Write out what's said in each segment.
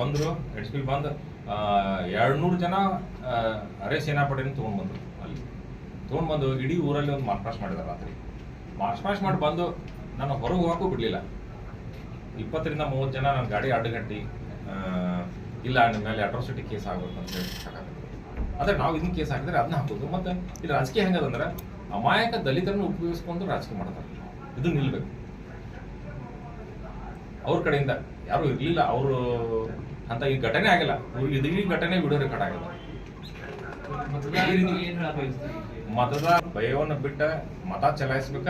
ಬಂದರು H P ಬಂದು ಎರಡ್ನೂರು ಜನ ಅರೆ ಸೇನಾಪಡೆಯನ್ನು ತೊಗೊಂಡು ಬಂದರು ಅಲ್ಲಿ. ತೊಗೊಂಡು ಬಂದು ಇಡೀ ಊರಲ್ಲಿ ಒಂದು ಮಾರ್ಚ್ ಪಾಸ್ಟ್ ಮಾಡಿದ್ದಾರೆ ರಾತ್ರಿ. ಮಾರ್ಚ್ ಪಾಸ್ಟ್ ಮಾಡಿ ಬಂದು ನಾನು ಹೊರಗೆ ಹೋಗಕ್ಕೂ ಬಿಡಲಿಲ್ಲ. ಇಪ್ಪತ್ತರಿಂದ ಮೂವತ್ತು ಜನ ನನ್ನ ಗಾಡಿ ಅಡ್ಡಗಟ್ಟಿ ಇಲ್ಲ ನಿಮ್ಮ ಮೇಲೆ ಅಟ್ರಾಸಿಟಿ ಕೇಸ್ ಆಗಬೇಕು ಅಂತ ಹೇಳಿ. ಆದರೆ ನಾವು ಇದನ್ನ ಕೇಸ್ ಹಾಕಿದ್ರೆ ಅದನ್ನ ಹಾಕೋದು. ಮತ್ತು ಇಲ್ಲಿ ರಾಜಕೀಯ ಹೆಂಗದಂದ್ರೆ, ಅಮಾಯಕ ದಲಿತರನ್ನು ಉಪಯೋಗಿಸ್ಕೊಂಡು ರಾಜಕೀಯ ಮಾಡ್ತಾರೆ. ಇದು ನಿಲ್ಬೇಕು. ಅವ್ರ ಕಡೆಯಿಂದ ಯಾರು ಇರಲಿಲ್ಲ ಅವರು ಅಂತ ಈ ಘಟನೆ ಆಗಿಲ್ಲ. ಇದು ಈ ಘಟನೆ ವಿಡಿಯೋ ರೆಕಾರ್ಡ್ ಆಗಿಲ್ಲ. ಮತದಾರ ಭಯವನ್ನು ಬಿಟ್ಟ ಮತ ಚಲಾಯಿಸ್ಬೇಕ.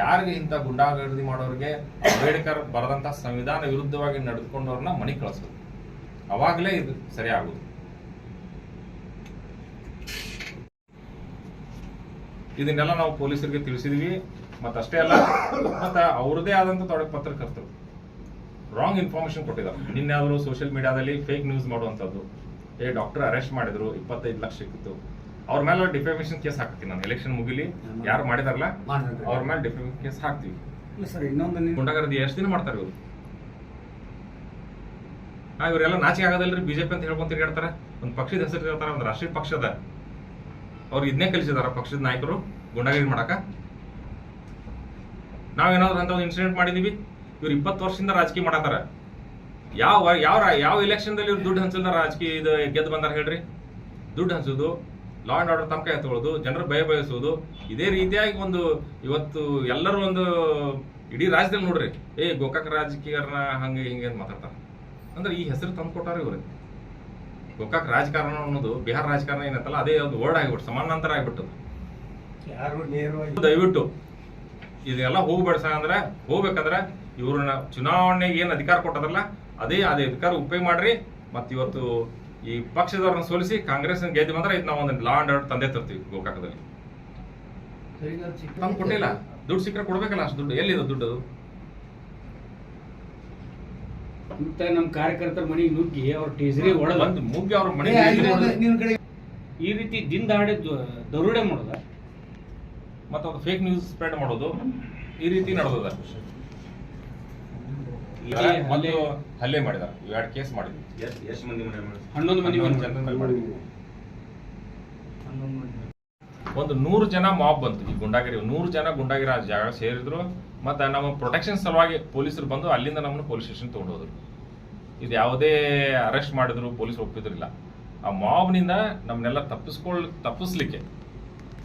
ಯಾರಿಗೆ ಇಂಥ ಗುಂಡಾಗರ್ದಿ ಮಾಡೋರಿಗೆ ಅಂಬೇಡ್ಕರ್ ಬರದಂತ ಸಂವಿಧಾನ ವಿರುದ್ಧವಾಗಿ ನಡೆದುಕೊಂಡವ್ರನ್ನ ಮನೆ ಕಳಿಸ್ಬೇಕು. ಅವಾಗಲೇ ಇದು ಸರಿ ಆಗುದು ಇದನ್ನೆಲ್ಲ ನಾವು ಪೊಲೀಸರಿಗೆ ತಿಳಿಸಿದ್ವಿ. ಮತ್ತಷ್ಟೇ ಅಲ್ಲ ಮತ್ತ ಅವ್ರದೇ ಆದಂತ ತೊಡೆ ಪತ್ರಕರ್ತರು. ರಾಂಗ್ ಇನ್ಫಾರ್ಮೇಶನ್ ಕೊಟ್ಟಿದ್ದಾರೆ ನಿನ್ನೆ ಸೋಷಿಯಲ್ ಮೀಡಿಯಾದಲ್ಲಿ ಫೇಕ್ ನ್ಯೂಸ್ ಮಾಡುವಂಥದ್ದು. ಏ ಡಾಕ್ಟರ್ ಅರೆಸ್ಟ್ ಮಾಡಿದ್ರು ಇಪ್ಪತ್ತೈದು ಲಕ್ಷ ಸಿಕ್ಕಿತ್ತು. ಅವ್ರ ಮೇಲೆ ಡಿಫೇಮೇಶನ್ ಕೇಸ್ ಹಾಕ್ತೀನಿ ನಾನು. ಎಲೆಕ್ಷನ್ ಮುಗಿಲಿ ಯಾರು ಮಾಡಿದಾರಲ್ಲ. ಅವ್ರ ಮೇಲೆ ಡಿಫೇಮೇಶನ್ ಕೇಸ್ ಹಾಕ್ತೀವಿ. ಇಲ್ಲ ಸರ್ ಇನ್ನೊಂದು ನೀವು ಗುಂಡಾಗರ್ದಿ ಎಷ್ಟು ದಿನ ಮಾಡ್ತಾರೆ ಇವರು? ಹಾ ಇವರೆಲ್ಲ ನಾಚಿಕೆ ಆಗೋದಲ್ರಿ ಬಿಜೆಪಿ ಅಂತ ಹೇಳ್ಕೊಂತ ತಿರ್ಗಾಡ್ತಾರೆ. ಒಂದು ಪಕ್ಷದ ಹೆಸರು ಹೇಳ್ತಾರೆ ಒಂದು ರಾಷ್ಟ್ರೀಯ ಪಕ್ಷದ ಅವ್ರು ಇದನ್ನೇ ಕಲಿಸಿದಾರ ಪಕ್ಷದ ನಾಯಕರು. ಗುಂಡಾಗಿರಿ ಮಾಡಕ ನಾವೇನಾದ್ರು ಅಂತ ಒಂದು ಇನ್ಸಿಡೆಂಟ್ ಮಾಡಿದೀವಿ. ಇವ್ರು ಇಪ್ಪತ್ತು ವರ್ಷದಿಂದ ರಾಜಕೀಯ ಮಾಡತ್ತಾರ ಯಾವ ಯಾವ ಯಾವ ಎಲೆಕ್ಷನ್ದಲ್ಲಿ ಇವ್ರು ದುಡ್ಡು ಹಂಚಲ್ದ ರಾಜಕೀಯ ಇದು ಗೆದ್ದು ಬಂದಾರ ಹೇಳ್ರಿ. ದುಡ್ಡು ಹಂಚೋದು ಲಾ ಅಂಡ್ ಆರ್ಡರ್ ತಮಕ ಎತ್ಕೊಳ್ಳೋದು ಜನರ ಭಯ ಬಯಸೋದು ಇದೇ ರೀತಿಯಾಗಿ ಒಂದು ಇವತ್ತು ಎಲ್ಲರೂ ಒಂದು ಇಡೀ ರಾಜ್ಯದಲ್ಲಿ ನೋಡ್ರಿ ಏ ಗೋಕಾಕ್ ರಾಜಕೀಯರನ್ನ ಹಂಗೆ ಹಿಂಗೆ ಅಂತ ಮಾತಾಡ್ತಾರೆ. ಅಂದ್ರೆ ಈ ಹೆಸರು ತಂದು ಕೊಟ್ಟಾರ ಇವ್ರಿ. ಗೋಕಾಕ್ ರಾಜಕಾರಣ ಅನ್ನೋದು ಬಿಹಾರ ರಾಜಕಾರಣ ಏನಂತಲ್ಲ ಅದೇ ಒಂದು ವರ್ಡ್ ಆಗಿಬಿಟ್ಟು ಸಮಾನಾಂತರ ಆಗಿಬಿಟ್ಟು ಯಾರು ದಯವಿಟ್ಟು ಇದೆಲ್ಲ ಹೋಗ್ಬೇಡ ಅಂದ್ರೆ ಹೋಗ್ಬೇಕಂದ್ರೆ ಇವ್ರನ್ನ ಚುನಾವಣೆಗೆ ಏನ್ ಅಧಿಕಾರ ಕೊಟ್ಟದಲ್ಲ ಅದೇ ಅದೇ ಅಧಿಕಾರ ಉಪಯೋಗ ಮಾಡ್ರಿ. ಮತ್ ಇವತ್ತು ಈ ಪಕ್ಷದವ್ರನ್ನ ಸೋಲಿಸಿ ಕಾಂಗ್ರೆಸ್ ಗೆದ್ದು ಮಾತ್ರ ಇದು ನಾವು ಒಂದು ಲಾ ಅಂಡ್ ಆರ್ಡರ್ ತಂದೆ ತರ್ತೀವಿ ಗೋಕಾಕದಲ್ಲಿ. ತಂದು ಕೊಟ್ಟಿಲ್ಲ. ದುಡ್ಡು ಸಿಕ್ಕರೆ ಕೊಡ್ಬೇಕಲ್ಲ ಅಷ್ಟು ದುಡ್ಡು. ಎಲ್ಲಿದೆ ದುಡ್ಡು ಅದು? ಮತ್ತೆ ನಮ್ಮ ಕಾರ್ಯಕರ್ತರ ಮನೆಗೆ ನುಗ್ಗಿ ಅವ್ರ ಟೀಸರಿ ಒಳಗೆ ಬಂದು ಮುಗ್ಗಿ ಅವ್ರ ಮನೆ ಈ ರೀತಿ ದಿಂದಾಡಿ ದರೋಡೆ ಮಾಡೋದ? ಮತ್ತೆ ಅದು ಫೇಕ್ ನ್ಯೂಸ್ ಸ್ಪ್ರೆಡ್ ಮಾಡೋದು. ಈ ರೀತಿ ನಡೆದದ. ಇದೇ ಮತ್ತು ಹಲ್ಲೆ ಮಾಡಿದ ಎರಡು ಕೇಸ್ ಮಾಡಿದ್ವಿ ಎಷ್ಟು ಮಂದಿ ಹನ್ನೊಂದು ಮಂದಿ ಒಂದು ನೂರು ಜನ ಮಾಬ್ ಬಂತು ಈ ಗುಂಡಾಗಿರಿ. ನೂರು ಜನ ಗುಂಡಾಗಿರಿ ಆ ಜಾಗ ಸೇರಿದ್ರು. ಮತ್ತೆ ನಮ್ಮ ಪ್ರೊಟೆಕ್ಷನ್ ಸಲುವಾಗಿ ಪೊಲೀಸರು ಬಂದು ಅಲ್ಲಿಂದ ನಮ್ಮನ್ನು ಪೊಲೀಸ್ ಸ್ಟೇಷನ್ ತೊಗೊಂಡೋದ್ರು. ಹೋದ್ರು ಇದು ಯಾವುದೇ ಅರೆಸ್ಟ್ ಮಾಡಿದ್ರು ಪೊಲೀಸ್ ಒಪ್ಪಿದ್ರಿಲ್ಲ. ಆ ಮಾಬ್ನಿಂದ ನಮ್ಮನ್ನೆಲ್ಲ ತಪ್ಪಿಸ್ಕೊಳ್ ತಪ್ಪಿಸ್ಲಿಕ್ಕೆ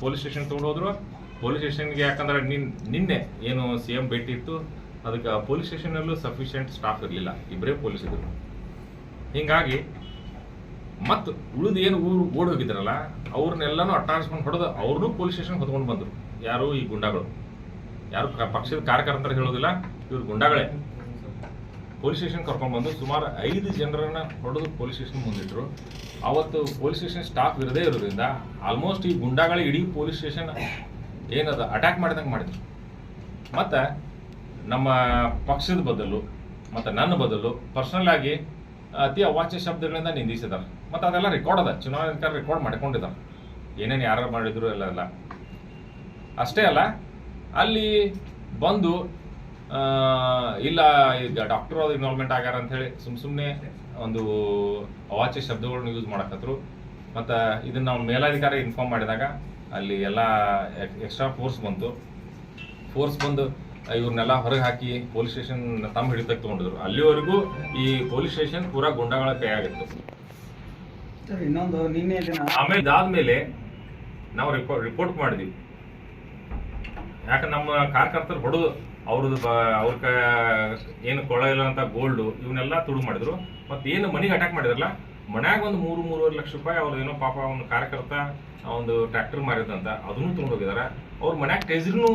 ಪೊಲೀಸ್ ಸ್ಟೇಷನ್ ತೊಗೊಂಡೋದ್ರು. ಹೋದ್ರು ಪೊಲೀಸ್ ಸ್ಟೇಷನ್ಗೆ ಯಾಕಂದ್ರೆ ನಿನ್ ನಿನ್ನೆ ಏನು ಸಿ ಎಂ ಭೇಟಿ ಇತ್ತು. ಅದಕ್ಕೆ ಪೊಲೀಸ್ ಸ್ಟೇಷನಲ್ಲೂ ಸಫಿಷಿಯೆಂಟ್ ಸ್ಟಾಫ್ ಇರಲಿಲ್ಲ. ಇಬ್ಬರೇ ಪೊಲೀಸ್ ಇದ್ರು. ಹೀಗಾಗಿ ಮತ್ತು ಉಳಿದು ಏನು ಊರು ಓಡಿ ಹೋಗಿದ್ರಲ್ಲ, ಅವ್ರನ್ನೆಲ್ಲನೂ ಅಟ್ಟಾಡಿಸ್ಕೊಂಡು ಹೊಡೆದು ಅವ್ರನ್ನೂ ಪೊಲೀಸ್ ಸ್ಟೇಷನ್ ಹೊತ್ಕೊಂಡು ಬಂದರು. ಯಾರು ಈ ಗುಂಡಾಗಳು? ಯಾರು ಪಕ್ಷದ ಕಾರ್ಯಕರ್ತರು ಹೇಳೋದಿಲ್ಲ, ಇವ್ರು ಗುಂಡಾಗಳೇ. ಪೊಲೀಸ್ ಸ್ಟೇಷನ್ ಕರ್ಕೊಂಡು ಬಂದು ಸುಮಾರು ಐದು ಜನರನ್ನ ಹೊಡೆದು ಪೊಲೀಸ್ ಸ್ಟೇಷನ್ ಮುಂದಿಟ್ಟರು ಅವತ್ತು ಪೊಲೀಸ್ ಸ್ಟೇಷನ್ ಸ್ಟಾಫ್ ಇರದೇ ಇರೋದ್ರಿಂದ ಆಲ್ಮೋಸ್ಟ್ ಈ ಗುಂಡಾಗಳ ಇಡೀ ಪೊಲೀಸ್ ಸ್ಟೇಷನ್ ಏನದ ಅಟ್ಯಾಕ್ ಮಾಡಿದಂಗೆ ಮಾಡಿದ್ರು. ಮತ್ತು ನಮ್ಮ ಪಕ್ಷದ ಬದಲು ಮತ್ತು ನನ್ನ ಬದಲು ಪರ್ಸನಲ್ ಆಗಿ ಅತಿ ಅವಾಚ್ಯ ಶಬ್ದಗಳಿಂದ ನಿಂದಿಸಿದ್ದಾರೆ. ಮತ್ತು ಅದೆಲ್ಲ ರೆಕಾರ್ಡ್ ಅದ. ಚುನಾವಣೆ ರೆಕಾರ್ಡ್ ಮಾಡ್ಕೊಂಡಿದ್ದಾರೆ. ಏನೇನು ಯಾರು ಮಾಡಿದ್ರು ಎಲ್ಲ ಎಲ್ಲ ಅಷ್ಟೇ ಅಲ್ಲ, ಅಲ್ಲಿ ಬಂದು ಇಲ್ಲ, ಈಗ ಡಾಕ್ಟರ್ ಅವ್ರು ಇನ್ವಾಲ್ವ್ಮೆಂಟ್ ಆಗ್ಯಾರ ಅಂತ ಹೇಳಿ ಸುಮ್ ಸುಮ್ಮನೆ ಒಂದು ಅವಾಚ್ಯ ಶಬ್ದಗಳನ್ನ ಯೂಸ್ ಮಾಡಕತ್ರು. ಮತ್ತು ಇದನ್ನ ನಾವು ಮೇಲಾಧಿಕಾರಿ ಇನ್ಫಾರ್ಮ್ ಮಾಡಿದಾಗ ಅಲ್ಲಿ ಎಲ್ಲ ಎಕ್ಸ್ಟ್ರಾ ಫೋರ್ಸ್ ಬಂತು. ಫೋರ್ಸ್ ಬಂದು ಇವ್ರನ್ನೆಲ್ಲ ಹೊರಗೆ ಹಾಕಿ ಪೊಲೀಸ್ ಸ್ಟೇಷನ್ ತಮ್ಮ ಹಿಡಿತಕ್ಕೆ ತಗೊಂಡಿದ್ರು. ಅಲ್ಲಿವರೆಗೂ ಈ ಪೊಲೀಸ್ ಸ್ಟೇಷನ್ ಪೂರಾ ಗುಂಡಗಳ ಇನ್ನೊಂದು ನಿನ್ನೆ ದಿನ ಆಮೇಲೆ ಇದಾದ್ಮೇಲೆ ನಾವು ರಿಪೋರ್ಟ್ ರಿಪೋರ್ಟ್ ಮಾಡಿದ್ವಿ. ಯಾಕೆ ನಮ್ಮ ಕಾರ್ಯಕರ್ತರು ಹೊಡೆದು ಅವ್ರದ್ದು ಅವ್ರ ಕ ಏನು ಕೊಳ ಇಲ್ಲಂತ ಗೋಲ್ಡು ಇವನ್ನೆಲ್ಲ ತುಡು ಮಾಡಿದ್ರು. ಮತ್ತೆ ಏನು ಮನೆಗೆ ಅಟ್ಯಾಕ್ ಮಾಡಿದ್ರಲ್ಲ ಮನ್ಯಾಗ ಒಂದು ಮೂರು ಮೂರುವರೆ ಲಕ್ಷ ರೂಪಾಯಿ ಅವ್ರದ್ದು ಏನೋ ಪಾಪ ಒಂದು ಕಾರ್ಯಕರ್ತ ಒಂದು ಟ್ರ್ಯಾಕ್ಟರ್ ಮಾರಿದಂತ ಅದನ್ನು ತೊಗೊಂಡೋಗಿದ್ದಾರೆ ಅವ್ರ ಮನ್ಯಾಗ ಟೈಸರ್ನು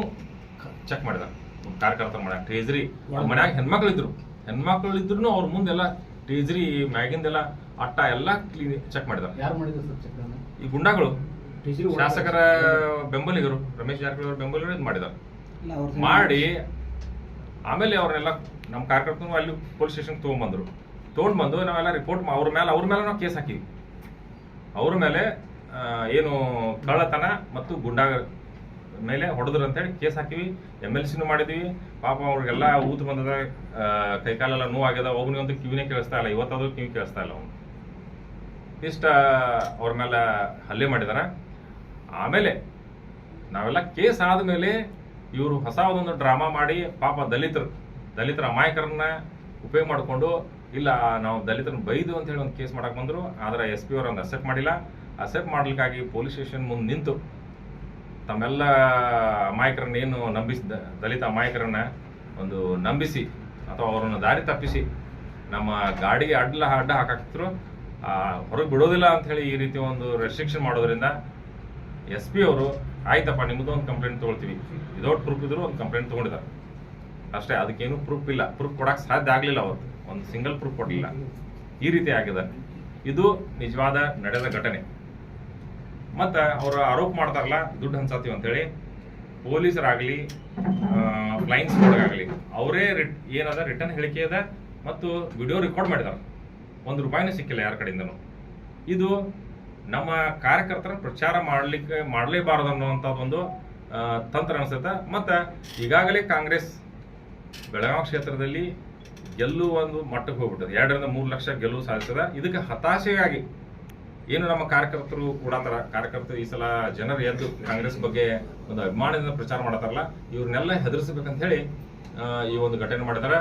ಚೆಕ್ ಮಾಡಿದಾರೆ. ಕಾರ್ಯಕರ್ತರ ಮನ್ಯಾಗ. ಟ್ರೇಜರಿ ಮನ್ಯಾಗ ಹೆಣ್ಮಕ್ಳು ಇದ್ರು ಹೆಣ್ಮಕ್ಳು ಇದ್ರು ಅವ್ರ ಮುಂದೆಲ್ಲ ಟ್ರೇಜರಿ ಮ್ಯಾಗಿಂದೆಲ್ಲ ಅಟ್ಟ ಎಲ್ಲ ಕ್ಲೀನ್ ಚೆಕ್ ಮಾಡಿದಾರೆ. ಈ ಗುಂಡಾಗಳು. ಶಾಸಕರ ಬೆಂಬಲಿಗರು ರಮೇಶ್ ಜಾರಕಿಹೊಳಿ ಅವರ ಬೆಂಬಲಿಗರು ಇದು ಮಾಡಿದಾರೆ. ಮಾಡಿ ಆಮೇಲೆ ಅವ್ರನ್ನೆಲ್ಲ ನಮ್ಮ ಕಾರ್ಯಕರ್ತರು ಅಲ್ಲಿ ಪೊಲೀಸ್ ಸ್ಟೇಷನ್ ತೊಗೊಂಡ್ಬಂದ್ರು ತೊಗೊಂಡು ಬಂದು ನಾವೆಲ್ಲ ರಿಪೋರ್ಟ್ ಅವ್ರ ಮೇಲೆ ಅವ್ರ ಮೇಲೆ ನಾವು ಕೇಸ್ ಹಾಕಿದ್ವಿ. ಅವ್ರ ಮೇಲೆ ಏನು ಕಳ್ಳತನ ಮತ್ತು ಗುಂಡಾ ಮೇಲೆ ಹೊಡೆದ್ರು ಅಂತೇಳಿ ಕೇಸ್ ಹಾಕಿವಿ ಎಂ ಎಲ್ ಸಿನೂ ಮಾಡಿದ್ವಿ. ಪಾಪ ಅವ್ರಿಗೆಲ್ಲ ಊತು ಬಂದದ ಕೈಕಾಲೆಲ್ಲ ನೋವಾಗ್ಯದ. ಒಬ್ಬನಿಗಂತೂ ಕಿವಿನೇ ಕೇಳಿಸ್ತಾ ಇಲ್ಲ. ಇವತ್ತಾದ್ರೂ ಕಿವಿ ಕೇಳಿಸ್ತಾ ಇಲ್ಲ ಅವನು. ಇಷ್ಟ, ಅವ್ರ ಮೇಲೆ ಹಲ್ಲೆ ಮಾಡಿದಾರ. ಆಮೇಲೆ ನಾವೆಲ್ಲ ಕೇಸ್ ಆದಮೇಲೆ ಇವರು ಹೊಸ ಒಂದೊಂದು ಡ್ರಾಮಾ ಮಾಡಿ ಪಾಪ ದಲಿತರು, ದಲಿತರ ಅಮಾಯಕರನ್ನ ಉಪಯೋಗ ಮಾಡಿಕೊಂಡು, ಇಲ್ಲ, ನಾವು ದಲಿತರನ್ನ ಬೈದು ಅಂತ ಹೇಳಿ ಒಂದು ಕೇಸ್ ಮಾಡಕ್ ಬಂದ್ರು. ಆದ್ರೆ ಎಸ್ ಪಿ ಅವರು ಅಸೆಪ್ಟ್ ಮಾಡಿಲ್ಲ. ಅಸೆಪ್ಟ್ ಮಾಡ್ಲಿಕ್ಕಾಗಿ ಪೊಲೀಸ್ ಸ್ಟೇಷನ್ ಮುಂದೆ ನಿಂತು ತಮ್ಮೆಲ್ಲ ಅಮಾಯಕರನ್ನ ಏನು ನಂಬಿಸಿ ದಲಿತ ಅಮಾಯಕರನ್ನ ಒಂದು ನಂಬಿಸಿ ಅಥವಾ ಅವರನ್ನು ದಾರಿ ತಪ್ಪಿಸಿ ನಮ್ಮ ಗಾಡಿಗೆ ಅಡ್ಲ ಅಡ್ಡ ಹಾಕಾಕ್ತಿದ್ರು ಹೊರಗೆ ಬಿಡೋದಿಲ್ಲ ಅಂತ ಹೇಳಿ ಈ ರೀತಿ ಒಂದು ರೆಸ್ಟ್ರಿಕ್ಷನ್ ಮಾಡೋದ್ರಿಂದ ಎಸ್ ಪಿ ಅವರು, ಆಯ್ತಪ್ಪ ನಿಮ್ಮದು ಒಂದು ಕಂಪ್ಲೇಂಟ್ ತೊಗೊಳ್ತೀವಿ. ವಿದೌಟ್ ಪ್ರೂಫ್ ಇದ್ರು ಒಂದು ಕಂಪ್ಲೇಂಟ್ ತೊಗೊಂಡಿದ್ದಾರೆ. ಅಷ್ಟೇ, ಅದಕ್ಕೇನು ಪ್ರೂಫ್ ಇಲ್ಲ. ಪ್ರೂಫ್ ಕೊಡಕ್ಕೆ ಸಾಧ್ಯ ಆಗಲಿಲ್ಲ ಅವತ್ತು ಒಂದು ಸಿಂಗಲ್ ಪ್ರೂಫ್ ಕೊಡಲಿಲ್ಲ. ಈ ರೀತಿ ಆಗಿದೆ. ಇದು ನಿಜವಾದ ನಡೆದ ಘಟನೆ. ಮತ್ತ ಅವರು ಆರೋಪ ಮಾಡ್ತಾರಲ್ಲ, ದುಡ್ಡು ಹೇಳಿ ಅಂತೇಳಿ ಪೊಲೀಸರಾಗಲಿ ಫ್ಲೈಯಿಂಗ್ ಸ್ಕ್ವಾಡ್ಗಾಗಲಿ ಅವರೇ ರಿಟ್, ಏನದ ರಿಟರ್ನ್ ಹೇಳಿಕೆ ಅದ ಮತ್ತು ವಿಡಿಯೋ ರೆಕಾರ್ಡ್ ಮಾಡಿದಾರೆ. ಒಂದು ರೂಪಾಯಿನೂ ಸಿಕ್ಕಿಲ್ಲ ಯಾರ ಕಡೆಯಿಂದನೂ. ಇದು ನಮ್ಮ ಕಾರ್ಯಕರ್ತರ ಪ್ರಚಾರ ಮಾಡಲಿಕ್ಕೆ, ಮಾಡಲೇಬಾರದು ಅನ್ನುವಂಥ ಒಂದು ತಂತ್ರ ಅನಿಸುತ್ತೆ. ಮತ್ತು ಈಗಾಗಲೇ ಕಾಂಗ್ರೆಸ್ ಬೆಳಗಾವಿ ಕ್ಷೇತ್ರದಲ್ಲಿ ಗೆಲ್ಲುವ ಒಂದು ಮಟ್ಟಕ್ಕೆ ಹೋಗ್ಬಿಟ್ಟದೆ. ಎರಡರಿಂದ ಮೂರು ಲಕ್ಷ ಗೆಲುವು ಸಾಧಿಸದ. ಇದಕ್ಕೆ ಹತಾಶೆಯಾಗಿ ಏನು ನಮ್ಮ ಕಾರ್ಯಕರ್ತರು ಕೂಡಾತರ? ಕಾರ್ಯಕರ್ತರು ಈ ಸಲ ಜನರು ಎದ್ದು ಕಾಂಗ್ರೆಸ್ ಬಗ್ಗೆ ಒಂದು ಅಭಿಮಾನದಿಂದ ಪ್ರಚಾರ ಮಾಡತಾರಲ್ಲ, ಇವ್ರನ್ನೆಲ್ಲ ಹೆದರ್ಸ್ಬೇಕಂತ ಹೇಳಿ ಈ ಒಂದು ಘಟನೆ ಮಾಡಿದಾರೆ.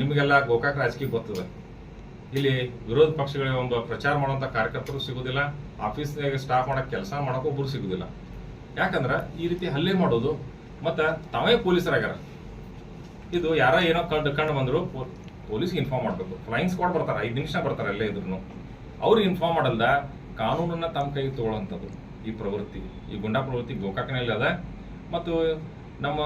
ನಿಮಗೆಲ್ಲ ಗೋಕಾಕ್ ರಾಜಕೀಯ ಗೊತ್ತದ? ಇಲ್ಲಿ ವಿರೋಧ ಪಕ್ಷಗಳಿಗೆ ಒಂದು ಪ್ರಚಾರ ಮಾಡುವಂತ ಕಾರ್ಯಕರ್ತರು ಸಿಗೋದಿಲ್ಲ ಆಫೀಸ್ನಾಗ ಸ್ಟಾಫ್ ಮಾಡೋಕೆ ಕೆಲಸ ಮಾಡೋಕೆ ಒಬ್ಬರು ಸಿಗುದಿಲ್ಲ. ಯಾಕಂದ್ರೆ ಈ ರೀತಿ ಹಲ್ಲೆ ಮಾಡೋದು, ಮತ್ತು ತಾವೇ ಪೊಲೀಸರಾಗ್ಯಾರ. ಇದು ಯಾರೋ ಏನೋ ಕಂಡು ಕಂಡು ಬಂದ್ರು ಪೊಲೀಸ್ಗೆ ಇನ್ಫಾರ್ಮ್ ಮಾಡ್ಬೇಕು. ಫ್ಲೈಯಿಂಗ್ ಸ್ಕ್ವಾಡ್ ಬರ್ತಾರೆ, ಐದು ನಿಮಿಷ ಬರ್ತಾರೆ ಎಲ್ಲೇ ಇದ್ರು ಅವ್ರಿಗೆ ಇನ್ಫಾರ್ಮ್ ಮಾಡಲ್ದ, ಕಾನೂನನ್ನ ತಮ್ಮ ಕೈಗೆ ತಗೊಳ್ಳೋಂಥದ್ದು ಈ ಪ್ರವೃತ್ತಿ, ಈ ಗುಂಡಾ ಪ್ರವೃತ್ತಿ ಗೋಕಾಕ್ನಲ್ಲಿ ಅದ. ಮತ್ತು ನಮ್ಮ